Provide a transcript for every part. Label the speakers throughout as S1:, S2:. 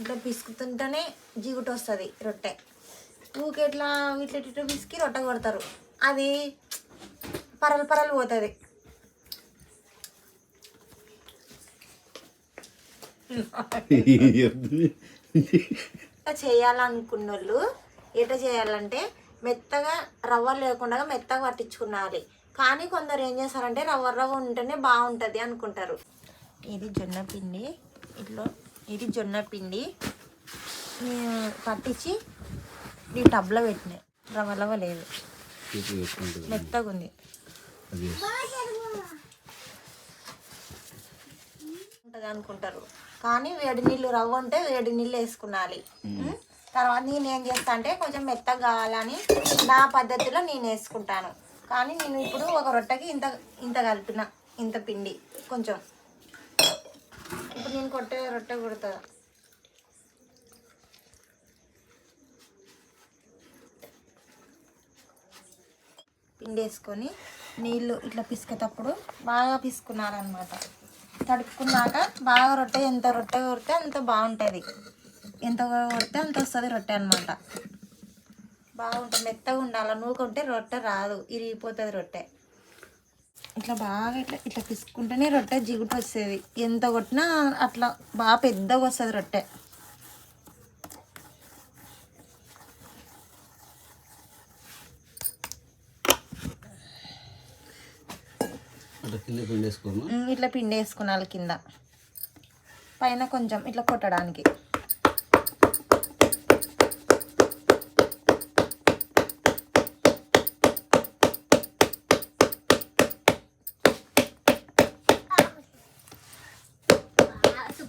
S1: ఇట్లా పిసుకుతుంటేనే జిగుట వస్తుంది రొట్టె. ఊకే ఇట్లా ఇట్లా ఇట్లా పిసికి రొట్టె కొడతారు. అది పరలు పరలు పోతుంది. ఇట్లా చేయాలనుకున్న వాళ్ళు ఎట్లా చేయాలంటే మెత్తగా రవ్వ లేకుండా మెత్తగా పట్టించుకున్నారు కానీ కొందరు ఏం చేస్తారంటే రవ్వ రవ్వ ఉంటేనే బాగుంటుంది అనుకుంటారు. ఇది జొన్న పిండి. ఇట్లా ఇది జొన్న పిండి. పట్టించి ఈ టబ్లో పెట్టినాయి రవ్వ రవ్వ లేదు మెత్తగా ఉంది ఉంటుంది అనుకుంటారు. కానీ వేడి నీళ్ళు రవ్వ ఉంటే వేడి నీళ్ళు వేసుకున్నాలి ఉం? తర్వాత నేను ఏం చేస్తా అంటే కొంచెం మెత్తగా కావాలని నా పద్ధతిలో నేను వేసుకుంటాను. కానీ నేను ఇప్పుడు ఒక రొట్టెకి ఇంత ఇంత కలిపిన ఇంత పిండి కొంచెం. నేను కొట్టే రొట్టె కొడతా. పిండి వేసుకొని నీళ్ళు ఇట్లా పిసికేటప్పుడు బాగా పిసుకున్నారనమాట. తడుపుకున్నాక బాగా రొట్టె ఎంత రొట్టె కొడితే అంత బాగుంటుంది. ఎంత కొడితే అంత వస్తుంది రొట్టె అనమాట. బాగుంటుంది మెత్తగా ఉండాలి? నూకుంటే రొట్టె రాదు ఇరిగిపోతుంది రొట్టె. ఇట్లా బాగా ఇట్లా ఇట్లా పిసుకుంటేనే రొట్టె జిగుటు వస్తుంది. ఎంత కొట్టినా అట్లా బాగా పెద్దగా వస్తుంది రొట్టె. ఇట్లా పిండి వేసుకున్నాలి కింద. పైన కొంచెం ఇట్లా కొట్టడానికి.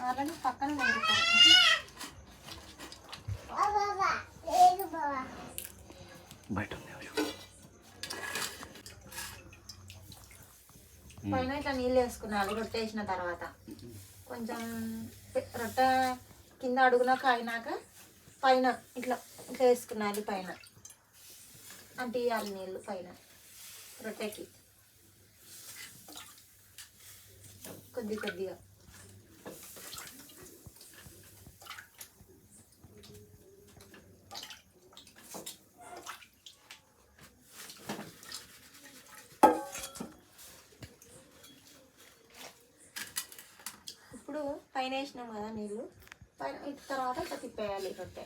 S1: అలానే పక్కన
S2: బయట.
S1: పైన ఇట్లా నీళ్ళు వేసుకున్నాను రొట్టె వేసిన తర్వాత కొంచెం రొట్ట రొట్టె కింద అడుగున కాయినాక పైన ఇట్లా ఇట్లా వేసుకున్నాను పైన. అంటే ఇవ్వాలి నీళ్ళు పైన రొట్టెకి. కొద్ది కొద్దిగా. ఇప్పుడు పైన వేసినాం కదా నీళ్ళు. పైన తర్వాత ఇట్లా తిప్పేయాలి రొట్టె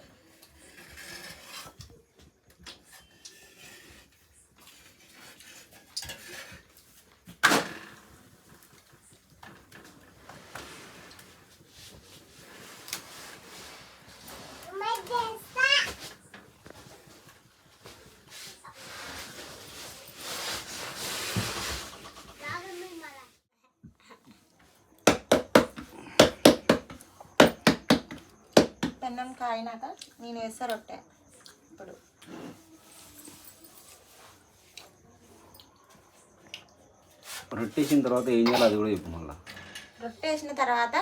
S1: పెన్నం కాయినాక నేను వేస్తా రొట్టె. ఇప్పుడు.
S2: రొట్టేసిన తర్వాత ఏం చేయాలి అది కూడా చెప్పు మళ్ళా.
S1: రొట్టె వేసిన తర్వాత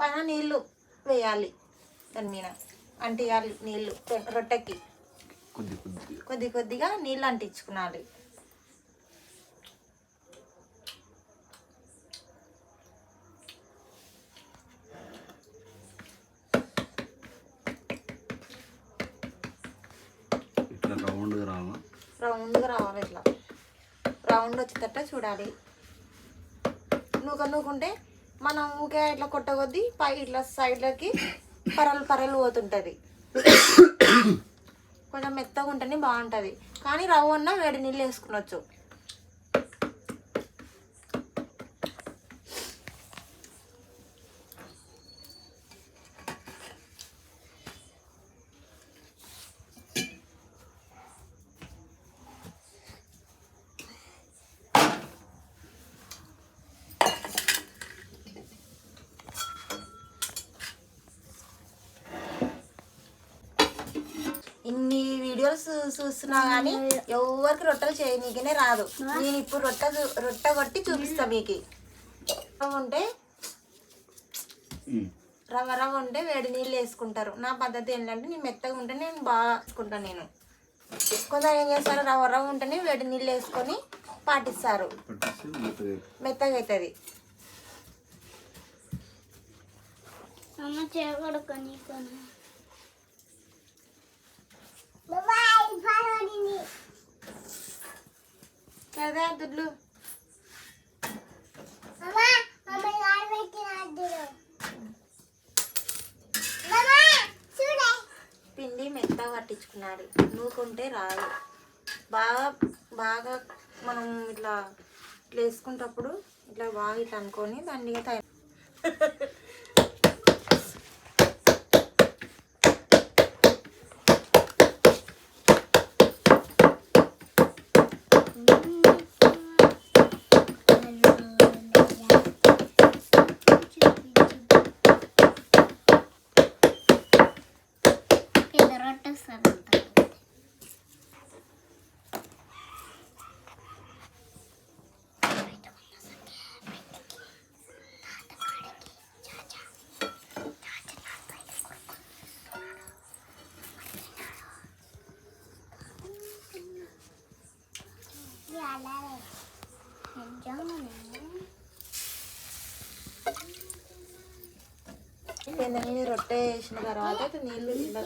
S1: పైన నీళ్ళు వేయాలి. దాని మీద అంటియాలి నీళ్ళు రొట్టెకి.
S2: కొద్ది కొద్ది
S1: కొద్ది కొద్దిగా నీళ్ళు అంటించుకున్నాలి
S2: ఇట్లా రౌండ్గా రావాలా
S1: రౌండ్గా రావాలి ఇట్లా. రౌండ్ వచ్చేటట్టు చూడాలి. నూక నూకుంటే మనం ఊకే ఇట్లా కొట్టగొద్ది పై ఇట్లా సైడ్లకి పరలు పరలు పోతుంటుంది. కొంచెం మెత్తగా ఉంటేనే బాగుంటుంది. కానీ రవ్వ ఉన్న వేడి నీళ్ళు వేసుకునొచ్చు. చూ- చూస్తున్నా కానీ ఎవరికి రొట్టెలు చేయనీకనే రాదు. నేను ఇప్పుడు రొట్టె రొట్టె కొట్టి చూపిస్తా మీకు. ఉంటే రవ్వ రవ్వ ఉంటే వేడి నీళ్ళు వేసుకుంటారు. నా పద్ధతి ఏంటంటే నేను మెత్తగా ఉంటే నేను బాగా వేసుకుంటాను నేను. కొందరు ఏం చేస్తారు? రవ్వ రవ్వ ఉంటేనే వేడి నీళ్ళు వేసుకొని పాటిస్తారు.
S2: మెత్తగా
S1: అవుతుంది
S3: అమ్మ చేయకూడకొని కొని.
S1: కదా దుడ్లు పిండి మెత్తగా పట్టించుకున్నాడు. నూకుంటే రాదు. బాగా బాగా మనం ఇట్లా ఇట్లా వేసుకుంటప్పుడు ఇట్లా బాగా ఇట్లా అనుకొని దాన్ని తయారు Mm-hmm. రొట్టె వేసిన తర్వాత నీళ్ళు ఇట్లా